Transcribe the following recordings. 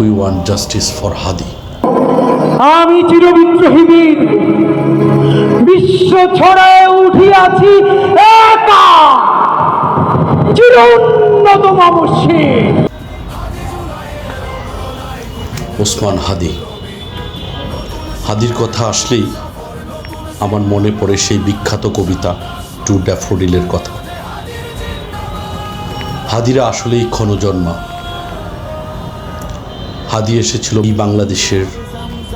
We want justice for Hadi আমি চিরবিদ্রোহী বীর। বিশ্ব ছড়ায় উঠিয়াছি একা। চির উন্নত মামসিক ওসমান হাদি। হাদির কথা আসলেই আমার মনে পড়ে সেই বিখ্যাত কবিতা টু ড্যাফোডিলের কথা। হাদিরা আসলেই ক্ষণজন্মা। হাদি এসেছিল এই বাংলাদেশের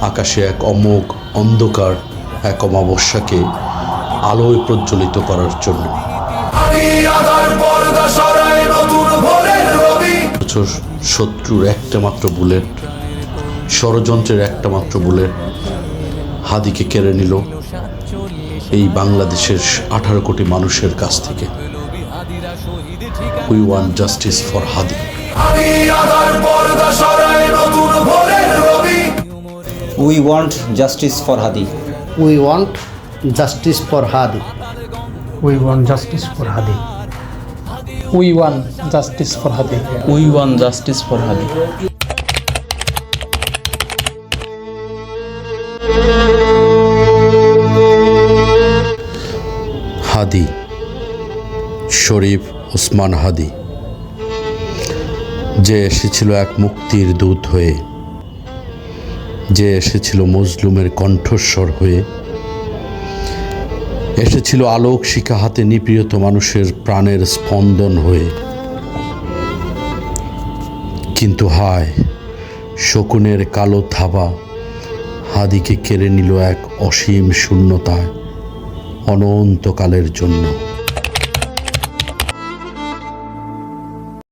আকাশে এক অমোঘ অন্ধকার, এক অমাবস্যাকে আলোয় প্রজ্বলিত করার জন্য। শত্রুর একটা মাত্র বুলেট, ষড়যন্ত্রের একটা মাত্র বুলেট হাদিকে কেড়ে নিল এই বাংলাদেশের আঠারো কোটি মানুষের কাছ থেকে। We want justice for Hadi we want justice for Hadi We want justice for Hadi. We want justice for Hadi. We want justice for Hadi. We want justice for Hadi Hadi Sharif Osman Hadi যে এসেছিল এক মুক্তির দূত হয়ে, যে এসেছিল মজলুমের কণ্ঠস্বর হয়ে, এসেছিল আলোক শিখা হাতে নিপীড়িত মানুষের প্রাণের স্পন্দন হয়ে। কিন্তু হায়, শকুনের কালো থাবা হাদিকে কেড়ে নিল এক অসীম শূন্যতায় অনন্তকালের জন্য।